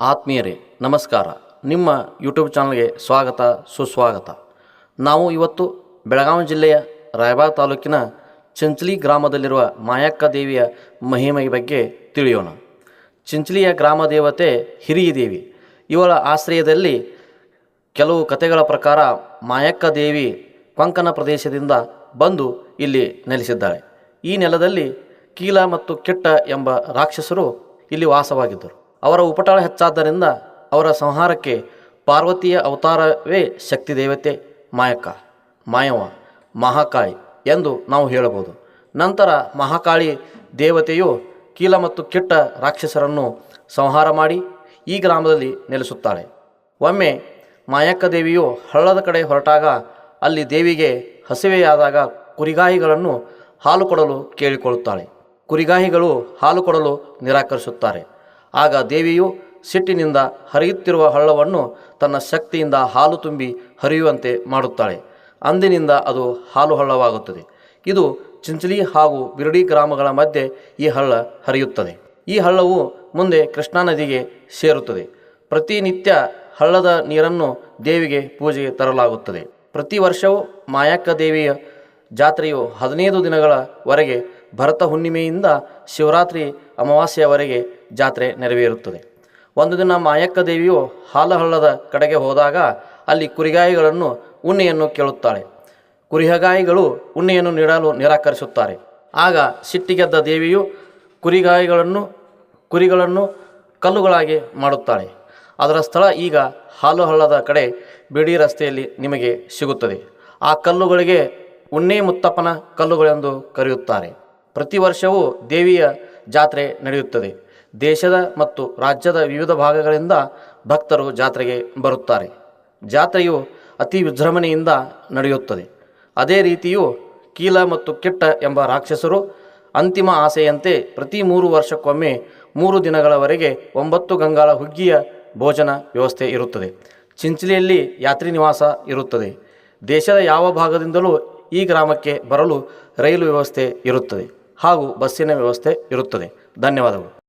ಆತ್ಮೀಯರೇ, ನಮಸ್ಕಾರ. ನಿಮ್ಮ ಯೂಟ್ಯೂಬ್ ಚಾನಲ್ಗೆ ಸ್ವಾಗತ, ಸುಸ್ವಾಗತ. ನಾವು ಇವತ್ತು ಬೆಳಗಾವಿ ಜಿಲ್ಲೆಯ ರಾಯಬಾಗ ತಾಲೂಕಿನ ಚಿಂಚಲಿ ಗ್ರಾಮದಲ್ಲಿರುವ ಮಾಯಕ್ಕ ದೇವಿಯ ಮಹಿಮೆಯ ಬಗ್ಗೆ ತಿಳಿಯೋಣ. ಚಿಂಚಲಿಯ ಗ್ರಾಮ ದೇವತೆ ಹಿರಿಯ ದೇವಿ. ಇವಳ ಆಶ್ರಯದಲ್ಲಿ ಕೆಲವು ಕಥೆಗಳ ಪ್ರಕಾರ ಮಾಯಕ್ಕ ದೇವಿ ಕೊಂಕಣ ಪ್ರದೇಶದಿಂದ ಬಂದು ಇಲ್ಲಿ ನೆಲೆಸಿದ್ದಾಳೆ. ಈ ನೆಲದಲ್ಲಿ ಕೀಲ ಮತ್ತು ಕೆಟ್ಟ ಎಂಬ ರಾಕ್ಷಸರು ಇಲ್ಲಿ ವಾಸವಾಗಿದ್ದರು. ಅವರ ಉಪಟಳ ಹೆಚ್ಚಾದ್ದರಿಂದ ಅವರ ಸಂಹಾರಕ್ಕೆ ಪಾರ್ವತಿಯ ಅವತಾರವೇ ಶಕ್ತಿ ದೇವತೆ ಮಾಯಕ, ಮಾಯವ, ಮಹಾಕಾಳಿ ಎಂದು ನಾವು ಹೇಳಬಹುದು. ನಂತರ ಮಹಾಕಾಳಿ ದೇವತೆಯು ಕೀಲ ಮತ್ತು ಕೆಟ್ಟ ರಾಕ್ಷಸರನ್ನು ಸಂಹಾರ ಮಾಡಿ ಈ ಗ್ರಾಮದಲ್ಲಿ ನೆಲೆಸುತ್ತಾಳೆ. ಒಮ್ಮೆ ಮಾಯಕ್ಕ ದೇವಿಯು ಹಳ್ಳದ ಕಡೆ ಹೊರಟಾಗ ಅಲ್ಲಿ ದೇವಿಗೆ ಹಸಿವೆಯಾದಾಗ ಕುರಿಗಾಯಿಗಳನ್ನು ಹಾಲು ಕೊಡಲು ಕೇಳಿಕೊಳ್ಳುತ್ತಾಳೆ. ಕುರಿಗಾಹಿಗಳು ಹಾಲು ಕೊಡಲು ನಿರಾಕರಿಸುತ್ತಾರೆ. ಆಗ ದೇವಿಯು ಸಿಟ್ಟಿನಿಂದ ಹರಿಯುತ್ತಿರುವ ಹಳ್ಳವನ್ನು ತನ್ನ ಶಕ್ತಿಯಿಂದ ಹಾಲು ತುಂಬಿ ಹರಿಯುವಂತೆ ಮಾಡುತ್ತಾಳೆ. ಅಂದಿನಿಂದ ಅದು ಹಾಲು ಹಳ್ಳವಾಗುತ್ತದೆ. ಇದು ಚಿಂಚಲಿ ಹಾಗೂ ಬಿರಡಿ ಗ್ರಾಮಗಳ ಮಧ್ಯೆ ಈ ಹಳ್ಳ ಹರಿಯುತ್ತದೆ. ಈ ಹಳ್ಳವು ಮುಂದೆ ಕೃಷ್ಣಾ ನದಿಗೆ ಸೇರುತ್ತದೆ. ಪ್ರತಿನಿತ್ಯ ಹಳ್ಳದ ನೀರನ್ನು ದೇವಿಗೆ ಪೂಜೆಗೆ ತರಲಾಗುತ್ತದೆ. ಪ್ರತಿ ವರ್ಷವೂ ಮಾಯಕ್ಕ ದೇವಿಯ ಜಾತ್ರೆಯು ಹದಿನೈದು ದಿನಗಳವರೆಗೆ ಭರತ ಹುಣ್ಣಿಮೆಯಿಂದ ಶಿವರಾತ್ರಿ ಅಮಾವಾಸ್ಯೆಯವರೆಗೆ ಜಾತ್ರೆ ನೆರವೇರುತ್ತದೆ. ಒಂದು ದಿನ ಮಾಯಕ್ಕ ದೇವಿಯು ಹಾಲಹಳ್ಳದ ಕಡೆಗೆ ಹೋದಾಗ ಅಲ್ಲಿ ಕುರಿಗಾಯಿಗಳನ್ನು ಉಣ್ಣೆಯನ್ನು ಕೇಳುತ್ತಾಳೆ. ಕುರಿಹಗಾಯಿಗಳು ಉಣ್ಣೆಯನ್ನು ನೀಡಲು ನಿರಾಕರಿಸುತ್ತಾರೆ. ಆಗ ಸಿಟ್ಟಿಗೆದ್ದ ದೇವಿಯು ಕುರಿಗಾಯಿಗಳನ್ನು, ಕುರಿಗಳನ್ನು ಕಲ್ಲುಗಳಾಗಿ ಮಾಡುತ್ತಾಳೆ. ಅದರ ಸ್ಥಳ ಈಗ ಹಾಲುಹಳ್ಳದ ಕಡೆ ಬಿಡಿ ರಸ್ತೆಯಲ್ಲಿ ನಿಮಗೆ ಸಿಗುತ್ತದೆ. ಆ ಕಲ್ಲುಗಳಿಗೆ ಉಣ್ಣೆ ಮುತ್ತಪ್ಪನ ಕಲ್ಲುಗಳೆಂದು ಕರೆಯುತ್ತಾರೆ. ಪ್ರತಿ ವರ್ಷವೂ ದೇವಿಯ ಜಾತ್ರೆ ನಡೆಯುತ್ತದೆ. ದೇಶದ ಮತ್ತು ರಾಜ್ಯದ ವಿವಿಧ ಭಾಗಗಳಿಂದ ಭಕ್ತರು ಜಾತ್ರೆಗೆ ಬರುತ್ತಾರೆ. ಜಾತ್ರೆಯು ಅತಿ ವಿಜೃಂಭಣೆಯಿಂದ ನಡೆಯುತ್ತದೆ. ಅದೇ ರೀತಿಯು ಕೀಲ ಮತ್ತು ಕೆಟ್ಟ ಎಂಬ ರಾಕ್ಷಸರು ಅಂತಿಮ ಆಸೆಯಂತೆ ಪ್ರತಿ ಮೂರು ವರ್ಷಕ್ಕೊಮ್ಮೆ ಮೂರು ದಿನಗಳವರೆಗೆ ಒಂಬತ್ತು ಗಂಗಾಳ ಹುಗ್ಗಿಯ ಭೋಜನ ವ್ಯವಸ್ಥೆ ಇರುತ್ತದೆ. ಚಿಂಚಲಿಯಲ್ಲಿ ಯಾತ್ರಿ ನಿವಾಸ ಇರುತ್ತದೆ. ದೇಶದ ಯಾವ ಭಾಗದಿಂದಲೂ ಈ ಗ್ರಾಮಕ್ಕೆ ಬರಲು ರೈಲು ವ್ಯವಸ್ಥೆ ಇರುತ್ತದೆ. ಹಾಗೂ ಬಸ್ಸಿನ ವ್ಯವಸ್ಥೆ ಇರುತ್ತದೆ. ಧನ್ಯವಾದಗಳು.